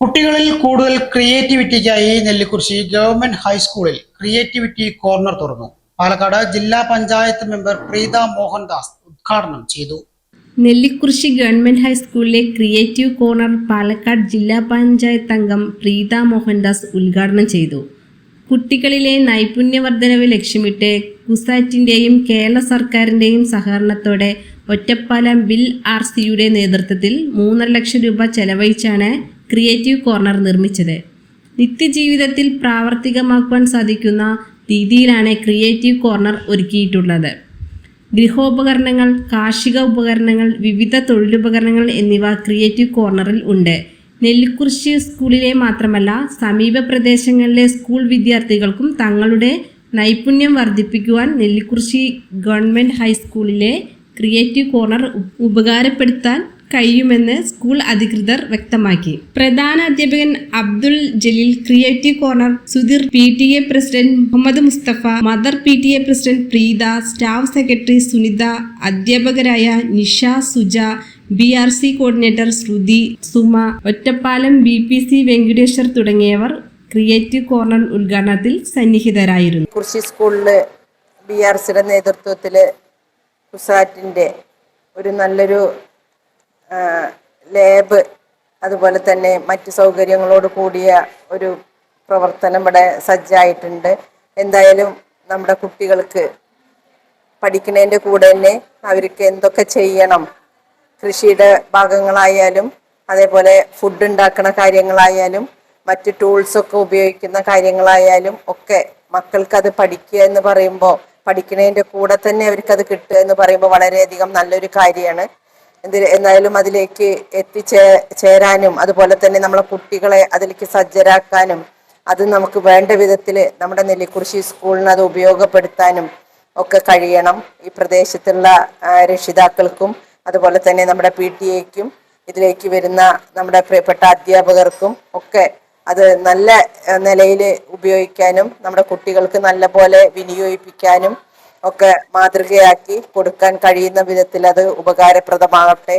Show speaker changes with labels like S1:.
S1: കുട്ടികളിൽ കൂടുതൽ ക്രിയേറ്റിവിറ്റിക്കായി നെല്ലിക്കുറിശി ഗവൺമെന്റ് ഹൈസ്കൂളിൽ ക്രിയേറ്റിവിറ്റി കോർണർ തുറന്നു. പാലക്കാട് ജില്ലാ പഞ്ചായത്ത് മെമ്പർ പ്രീത മോഹൻദാസ് ഉദ്ഘാടനം ചെയ്തു.
S2: നെല്ലിക്കുറിശി ഗവൺമെന്റ് ഹൈസ്കൂളിലെ ക്രിയേറ്റീവ് കോർണർ പാലക്കാട് ജില്ലാ പഞ്ചായത്ത് അംഗം പ്രീത മോഹൻദാസ് ഉദ്ഘാടനം ചെയ്തു. കുട്ടികളിലെ നൈപുണ്യവർദ്ധനവ് ലക്ഷ്യമിട്ട് കുസാറ്റിന്റെയും കേരള സർക്കാരിന്റെയും സഹകരണത്തോടെ ഒറ്റപ്പാലം ബിൽ ആർ സിയുടെ നേതൃത്വത്തിൽ മൂന്നര ലക്ഷം രൂപ ചെലവഴിച്ചാണ് ക്രിയേറ്റീവ് കോർണർ നിർമ്മിച്ചത്. നിത്യജീവിതത്തിൽ പ്രാവർത്തികമാക്കുവാൻ സാധിക്കുന്ന രീതിയിലാണ് ക്രിയേറ്റീവ് കോർണർ ഒരുക്കിയിട്ടുള്ളത്. ഗൃഹോപകരണങ്ങൾ കാർഷിക ഉപകരണങ്ങൾ വിവിധ തൊഴിലുപകരണങ്ങൾ എന്നിവ ക്രിയേറ്റീവ് കോർണറിൽ ഉണ്ട്. നെല്ലിക്കുറിശി സ്കൂളിലെ മാത്രമല്ല സമീപ പ്രദേശങ്ങളിലെ സ്കൂൾ വിദ്യാർത്ഥികൾക്കും തങ്ങളുടെ നൈപുണ്യം വർദ്ധിപ്പിക്കുവാൻ നെല്ലിക്കുറിശി ഗവൺമെന്റ് ഹൈസ്കൂളിലെ ക്രിയേറ്റീവ് കോർണർ ഉപകാരപ്പെടുത്താൻ കഴിയുമെന്ന് സ്കൂൾ അധികൃതർ വ്യക്തമാക്കി. പ്രധാന അധ്യാപകൻ Abdul Jaleel creative corner Sudheer P T A president Muhammad Mustafa mother P T A president Preetha staff secretary Sunitha അധ്യാപകരായ Nisha Suja B R C coordinator Shruthi Suma Ottapalam B P C Venkateshwar തുടങ്ങിയവർ creative corner ഉദ്ഘാടനത്തിൽ സന്നിഹിതരായിരുന്നു.
S3: കുറിശി സ്കൂളിൽ B R സിയുടെ നേതൃത്വത്തിൽ ഒരു നല്ലൊരു lab അതുപോലെ തന്നെ മറ്റ് സൗകര്യങ്ങളോട് കൂടിയ ഒരു പ്രവർത്തനം ഇവിടെ സജ്ജായിട്ടുണ്ട്. എന്തായാലും നമ്മുടെ കുട്ടികൾക്ക് പഠിക്കുന്നതിന്റെ കൂടെ തന്നെ അവർക്ക് എന്തൊക്കെ ചെയ്യണം കൃഷിയുടെ ഭാഗങ്ങളായാലും അതേപോലെ ഫുഡ് ഉണ്ടാക്കുന്ന കാര്യങ്ങളായാലും മറ്റ് ടൂൾസൊക്കെ ഉപയോഗിക്കുന്ന കാര്യങ്ങളായാലും ഒക്കെ മക്കൾക്കത് പഠിക്കുക എന്ന് പറയുമ്പോൾ പഠിക്കുന്നതിന്റെ കൂടെ തന്നെ അവർക്കത് കിട്ടുക എന്ന് പറയുമ്പോൾ വളരെയധികം നല്ലൊരു കാര്യമാണ്. എന്ത് എന്നാലും അതിലേക്ക് എത്തിച്ചേ ചേരാനും അതുപോലെ തന്നെ നമ്മളെ കുട്ടികളെ അതിലേക്ക് സജ്ജരാക്കാനും അത് നമുക്ക് വേണ്ട വിധത്തിൽ നമ്മുടെ നെല്ലിക്കുറിശി സ്കൂളിന് അത് ഉപയോഗപ്പെടുത്താനും ഒക്കെ കഴിയണം. ഈ പ്രദേശത്തുള്ള രക്ഷിതാക്കൾക്കും അതുപോലെ തന്നെ നമ്മുടെ പി ടി എക്കും ഇതിലേക്ക് വരുന്ന നമ്മുടെ പ്രിയപ്പെട്ട അധ്യാപകർക്കും ഒക്കെ അത് നല്ല നിലയിൽ ഉപയോഗിക്കാനും നമ്മുടെ കുട്ടികൾക്ക് നല്ല പോലെ വിനിയോഗിപ്പിക്കാനും ഒക്കെ മാതൃകയാക്കി കൊടുക്കാൻ കഴിയുന്ന വിധത്തിൽ അത് ഉപകാരപ്രദമാകട്ടെ.